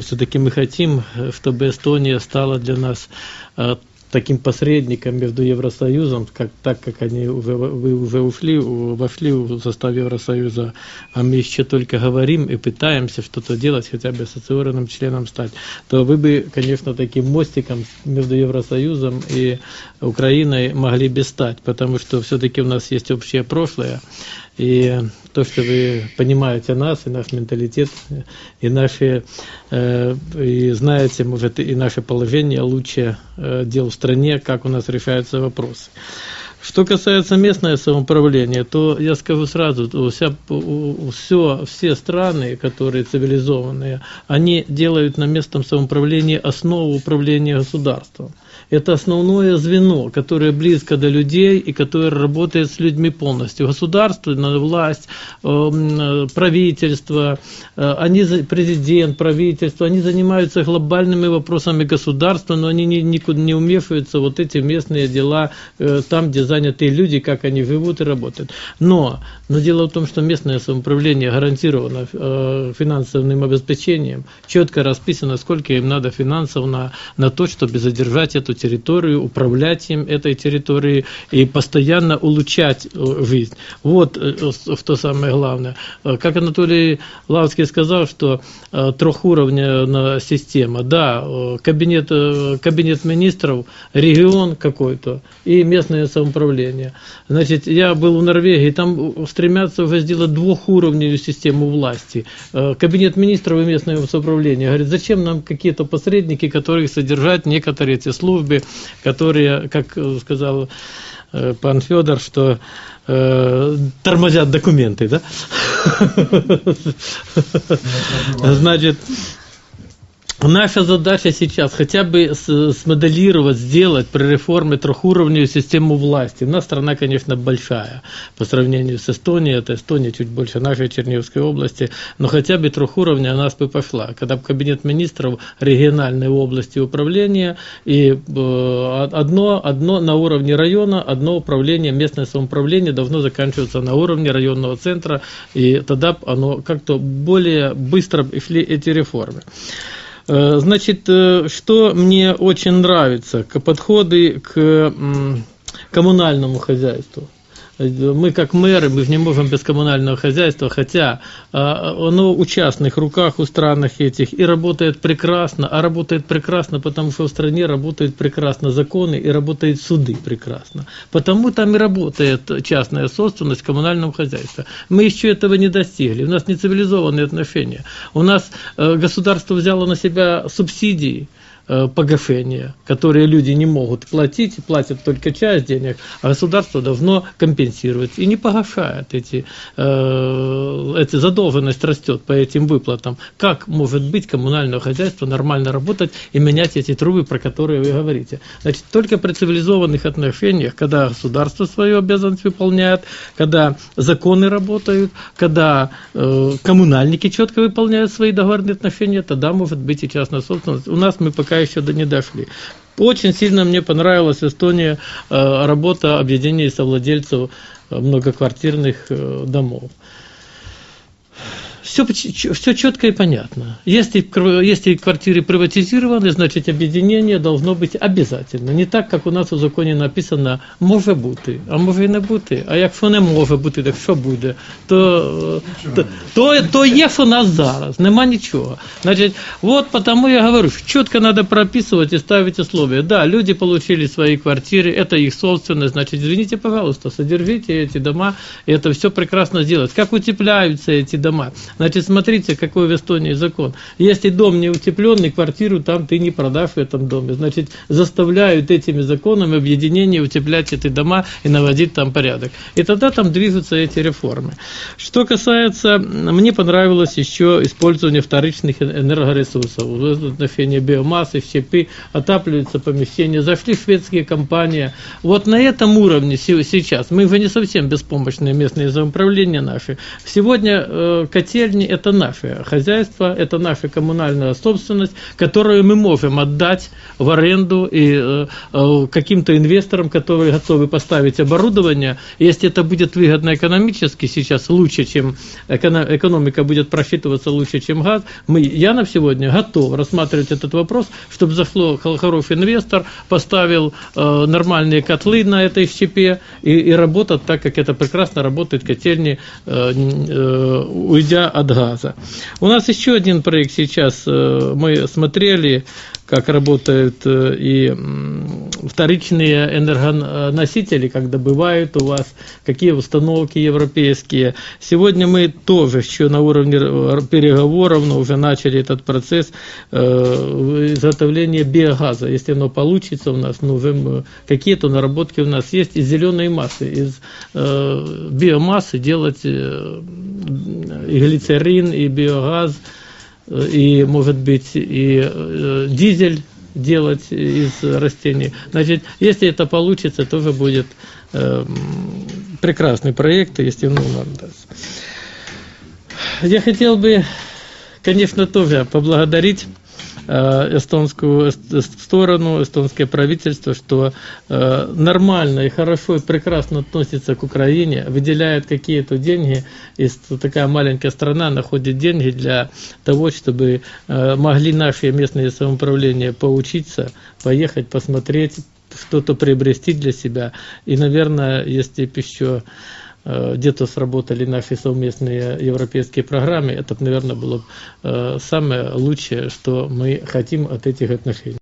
все-таки мы хотим, чтобы Эстония стала для нас таким посредником между Евросоюзом, как, так как они уже, вы уже ушли, вошли в состав Евросоюза, а мы еще только говорим и пытаемся что-то делать, хотя бы ассоциированным членом стать, то вы бы, конечно, таким мостиком между Евросоюзом и Украиной могли бы стать, потому что все-таки у нас есть общее прошлое, и то, что вы понимаете нас и наш менталитет, и наши, э, и знаете, может, и наше положение лучше э, дел в стране, как у нас решаются вопросы. Что касается местного самоуправления, то я скажу сразу, вся, все, все страны, которые цивилизованные, они делают на местном самоуправлении основу управления государством это основное звено, которое близко до людей и которое работает с людьми полностью. Государственная власть, эм, правительство, э, они, президент, правительство, они занимаются глобальными вопросами государства, но они никуда не умешиваются вот эти местные дела, э, там, где заняты люди, как они живут и работают. Но, но дело в том, что местное самоуправление гарантировано э, финансовым обеспечением, четко расписано, сколько им надо финансов на, на то, чтобы задержать эту территорию, управлять им этой территорией и постоянно улучшать э, жизнь. Вот э, что самое главное. Э, как Анатолий Лавский сказал, что трехуровневая система, да, кабинет, кабинет министров, регион какой-то и местное самоуправление. Значит, я был в Норвегии, там стремятся уже сделать двухуровневую систему власти. Кабинет министров и местное самоуправление говорит, зачем нам какие-то посредники, которые содержат некоторые эти службы, которые, как сказал э, пан Федор, что э, тормозят документы, да? Значит, Наша задача сейчас хотя бы смоделировать, сделать при реформе трехуровневую систему власти. У нас страна, конечно, большая по сравнению с Эстонией. Это Эстония чуть больше нашей Черниговской области. Но хотя бы трехуровня у нас бы пошла. Когда бы кабинет министров региональной области управления и э, одно, одно на уровне района, одно управление, местное самоуправление должно заканчиваться на уровне районного центра. И тогда оно как-то более быстро шли эти реформы. Э, значит, э, что мне очень нравится, подходы к коммунальному хозяйству мы как мэры, мы не можем без коммунального хозяйства, хотя а, оно у частных руках, у странах этих, и работает прекрасно, а работает прекрасно, потому что в стране работают прекрасно законы и работают суды прекрасно. Потому там и работает частная собственность в коммунальном хозяйстве. Мы еще этого не достигли, у нас не цивилизованные отношения. У нас э, государство взяло на себя субсидии, погашения, которые люди не могут платить, платят только часть денег, а государство должно компенсировать и не погашает эти, э, эта задолженность растет по этим выплатам. Как может быть коммунальное хозяйство нормально работать и менять эти трубы, про которые вы говорите? Значит, только при цивилизованных отношениях, когда государство свою обязанность выполняет, когда законы работают, когда э, коммунальники четко выполняют свои договорные отношения, тогда может быть и частная собственность. У нас мы пока пока еще до не дошли. Очень сильно мне понравилась в Эстонии э, работа объединения совладельцев э, многоквартирных э, домов все, все четко и понятно. Если, если квартиры приватизированы, значит объединение должно быть обязательно. Не так, как у нас у законі написано може бути, а може і не бути. А якщо не може бути, так що буде, то, то, то, то є у нас зараз, нема нічого. Значит, вот потому я говорю, четко надо прописывать и ставить условия. Да, люди получили свои квартиры, это их собственность, значит, извините, пожалуйста, содержите эти дома, и это все прекрасно сделать. Как утепляются эти дома? Значит, смотрите, какой в Эстонии закон. Если дом не утепленный, квартиру там ты не продашь в этом доме. Значит, заставляют этими законами объединение утеплять эти дома и наводить там порядок. И тогда там движутся эти реформы. Что касается, мне понравилось еще использование вторичных энергоресурсов. В отношении биомассы, щепы, отапливаются помещения. Зашли шведские компании. Вот на этом уровне сейчас, мы уже не совсем беспомощные местные самоуправления наши. Сегодня э, котель котельни – это наше хозяйство, это наша коммунальная собственность, которую мы можем отдать в аренду и э, э, каким-то инвесторам, которые готовы поставить оборудование. Если это будет выгодно экономически сейчас, лучше, чем экономика будет просчитываться лучше, чем газ, мы, я на сегодня готов рассматривать этот вопрос, чтобы зашло хороший инвестор, поставил э, нормальные котлы на этой щепе и, и работать так, как это прекрасно работает котельни, уйдя от газа. У нас еще один проект сейчас, э, мы смотрели, как работают э, и вторичные энергоносители, как добывают у вас, какие установки европейские. Сегодня мы тоже еще на уровне э, переговоров, но уже начали этот процесс э, изготовления биогаза. Если оно получится у нас, ну, какие-то наработки у нас есть из зеленой массы, из биомассы делать и глицерин, и биогаз – и, может быть, и э, дизель делать из растений. Значит, если это получится, тоже будет э, прекрасный проект, если ну, нам даст. Я хотел бы, конечно, тоже поблагодарить эстонскую сторону, эстонское правительство, что э, нормально и хорошо и прекрасно относится к Украине, выделяет какие-то деньги, и такая маленькая страна находит деньги для того, чтобы э, могли наши местные самоуправления поучиться, поехать, посмотреть, что-то приобрести для себя. И, наверное, если бы еще Э, где-то сработали наши совместные европейские программы, это, наверное, было э, самое лучшее, что мы хотим от этих отношений.